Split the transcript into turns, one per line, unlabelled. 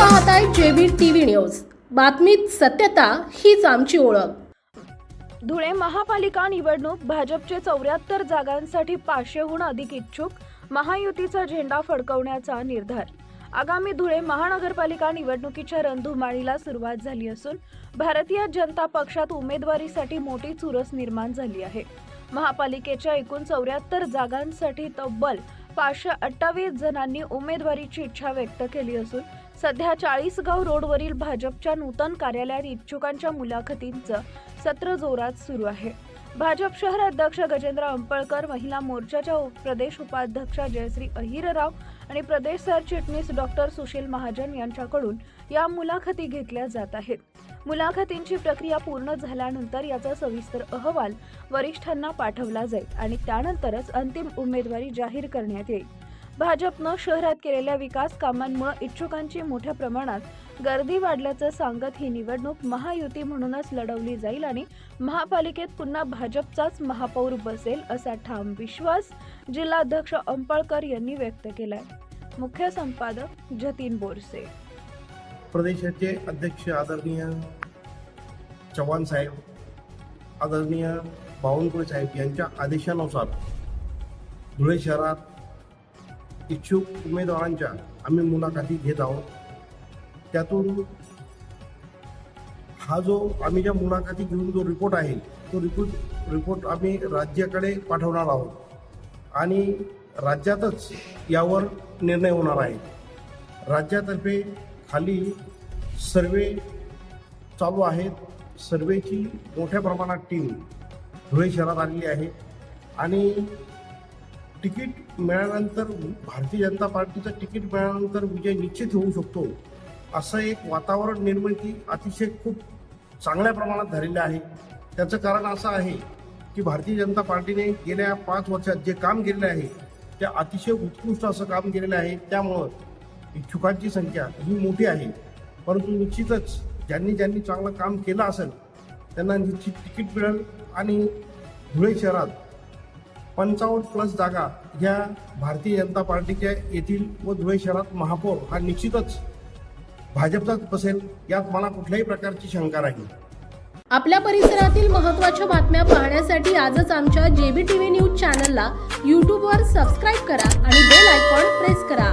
पाहत आहे JB TV news. बातमीत सत्यता हीच आमची ओळख.
धुळे महापालिका निवडणूक भाजपचे चौऱ्याहत्तर जागांसाठी पाचशेहून अधिक इच्छुक महायुतीचा झेंडा फडकवण्याचा निर्धार. आगामी धुळे महानगरपालिका निवडणुकीच्या रणधुमाळीला सुरुवात झाली असून भारतीय जनता पक्षात उमेदवारीसाठी मोठी चुरस निर्माण झाली आहे. महापालिकेच्या एकूण चौऱ्याहत्तर जागांसाठी तब्बल पाचशे अठ्ठावीस जणांनी उमेदवारीची इच्छा व्यक्त केली असून सध्या चाळीसगाव रोडवरील भाजपच्या नूतन कार्यालयात इच्छुकांच्या मुलाखतींचं सत्र जोरात सुरू आहे. भाजप शहर अध्यक्ष गजेंद्र अंपळकर महिला मोर्चाच्या उप- प्रदेश उपाध्यक्षा जयश्री अहिरराव आणि प्रदेश सरचिटणीस डॉक्टर सुशील महाजन यांच्याकडून या मुलाखती घेतल्या जात आहेत. मुलाखतींची प्रक्रिया पूर्ण झाल्यानंतर याचा सविस्तर अहवाल वरिष्ठांना पाठवला जाईल आणि त्यानंतरच अंतिम उमेदवारी जाहीर करण्यात येईल. भाजपनं शहरात केलेल्या विकास कामांमुळे इच्छुकांची मोठ्या प्रमाणात गर्दी वाढल्याचं सांगत ही निवडणूक महायुती म्हणूनच लढवली जाईल आणि महापालिकेत पुन्हा भाजपचाच महापौर बसेल असा ठाम विश्वास जिल्हाध्यक्ष अंपळकर यांनी व्यक्त केलाय. मुख्य संपादक जतीन बोरसे
प्रदेशाचे अध्यक्ष आदरणीय चव्हाण साहेब आदरणीय बावनकुळे साहेब यांच्या आदेशानुसार धुळे शहरात इच्छुक उमेदवारांच्या आम्ही मुलाखती घेत आहोत. त्यातून हा जो आम्ही ज्या मुलाखती घेऊन जो रिपोर्ट आहे तो रिपोर्ट रिपोर्ट आम्ही राज्याकडे पाठवणार आहोत. आणि राज्यातच यावर निर्णय होणार आहे. राज्यातर्फे खाली सर्वे चालू आहेत. सर्वेची मोठ्या प्रमाणात टीम धुळे शहरात आलेली आहे. आणि तिकीट मिळाल्यानंतर भारतीय जनता पार्टीचं तिकीट मिळाल्यानंतर विजय निश्चित होऊ शकतो असं एक वातावरण निर्मिती अतिशय खूप चांगल्या प्रमाणात झालेलं आहे. त्याचं कारण असं आहे की भारतीय जनता पार्टीने गेल्या पाच वर्षात जे काम केलेलं आहे ते अतिशय उत्कृष्ट असं काम केलेलं आहे. त्यामुळं इच्छुकांची संख्या ही मोठी आहे. परंतु निश्चितच ज्यांनी ज्यांनी चांगलं काम केलं असेल त्यांना निश्चित तिकीट मिळेल आणि धुळे शहरात पंचावन्न प्लस जागा ह्या भारतीय जनता पार्टीच्या येथील व धुळे शहरात महापौर हा निश्चितच भाजपचाच बसेल यात मला कुठल्याही प्रकारची शंका नाही.
आपल्या परिसरातील महत्त्वाच्या बातम्या पाहण्यासाठी आजच आमच्या जेबी टीव्ही न्यूज चॅनलला यूट्यूबवर सबस्क्राईब करा आणि बेल आयकॉन प्रेस करा.